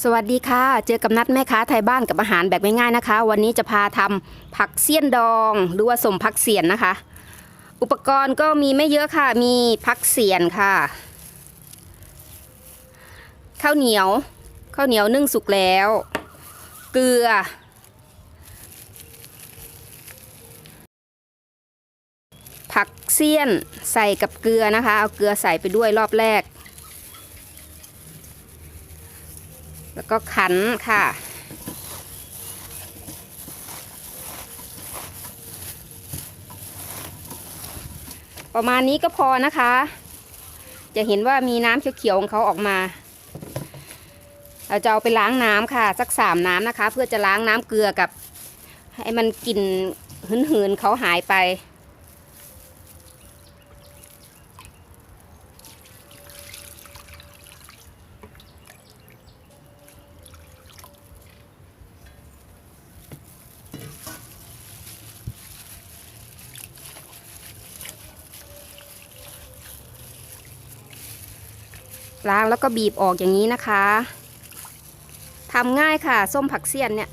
สวัสดีค่ะ เจอกับนัดแม่ค้าไทยบ้านกับอาหารแบบง่ายๆนะคะ วันนี้จะพาทำผักเสี้ยนดองหรือว่าสมผักเสียนนะคะ อุปกรณ์ก็มีไม่เยอะค่ะ มีผักเสียนค่ะ ข้าวเหนียว ข้าวเหนียวนึ่งสุกแล้ว เกลือ ผักเสี้ยนใส่กับเกลือนะคะ เอาเกลือใส่ไปด้วยรอบแรก แล้วก็ขันค่ะ ประมาณนี้ก็พอนะคะ จะเห็นว่ามีน้ำเขียวๆของเขาออกมา เราจะเอาไปล้างน้ำค่ะ สักสามน้ำนะคะ เพื่อจะล้างน้ำเกลือกับ ให้มันกลิ่นหืนๆเขาหายไป ล้างแล้วก็บีบออกอย่างนี้นะคะทำง่ายค่ะ ส้มผักเสี้ยนเนี่ย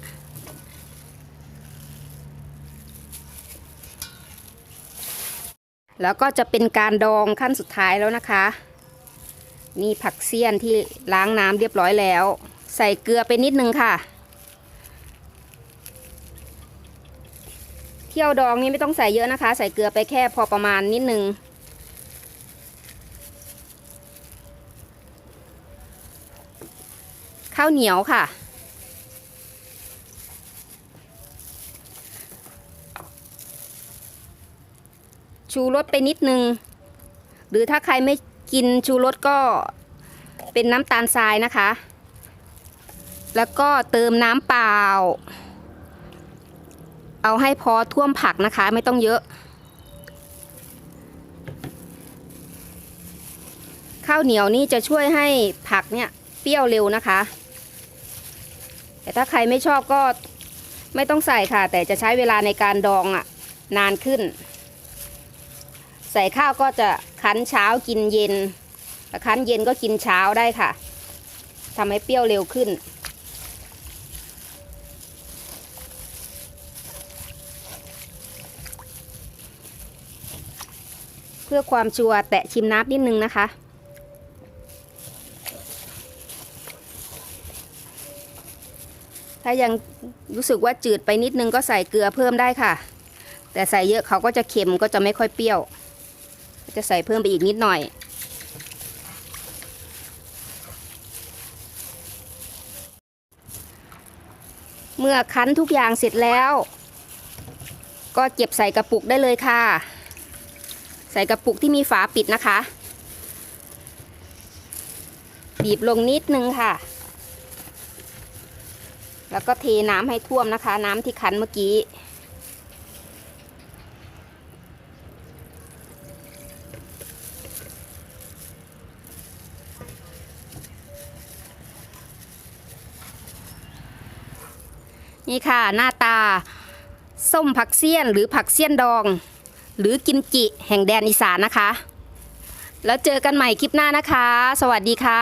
แล้วก็จะเป็นการดองขั้นสุดท้ายแล้วนะคะ นี่ผักเสี้ยนที่ล้างน้ำเรียบร้อยแล้ว ใส่เกลือไปนิดนึงค่ะ เที่ยวดองนี่ไม่ต้องใส่เยอะนะคะ ใส่เกลือไปแค่พอประมาณนิดนึง ข้าวเหนียวค่ะ ชูรสไปนิดนึง หรือถ้าใครไม่กินชูรสก็เป็นน้ำตาลทรายนะคะ แล้วก็เติมน้ำเปล่า เอาให้พอท่วมผักนะคะ ไม่ต้องเยอะ ข้าวเหนียวนี่จะช่วยให้ผักเนี่ยเปรี้ยวเร็วนะคะ แต่ถ้าใครไม่ชอบก็ไม่ต้องใส่ค่ะ แต่จะใช้เวลาในการดองอะนานขึ้น ใส่ข้าวก็จะคั้นเช้ากินเย็นคั้นเย็นก็กินเช้าได้ค่ะทำให้เปรี้ยวเร็วขึ้น เพื่อความชัวร์แตะชิมน้ำนิดนึงนะคะ ถ้ายังรู้สึกว่าจืดไปนิดนึงก็ใส่เกลือเพิ่มได้ค่ะ แต่ใส่เยอะเขาก็จะเค็มก็จะไม่ค่อยเปรี้ยว จะใส่เพิ่มไปอีกนิดหน่อย เมื่อคั้นทุกอย่างเสร็จแล้ว ก็เก็บใส่กระปุกได้เลยค่ะ ใส่กระปุกที่มีฝาปิดนะคะ บีบลงนิดนึงค่ะ แล้วก็เทน้ำให้ท่วมนะคะ น้ำที่คั้นเมื่อกี้ นี่ค่ะหน้าตา ส้มผักเสี้ยนหรือผักเสี้ยนดอง หรือกิมจิแห่งแดนอีสานนะคะ แล้วเจอกันใหม่คลิปหน้านะคะ สวัสดีค่ะ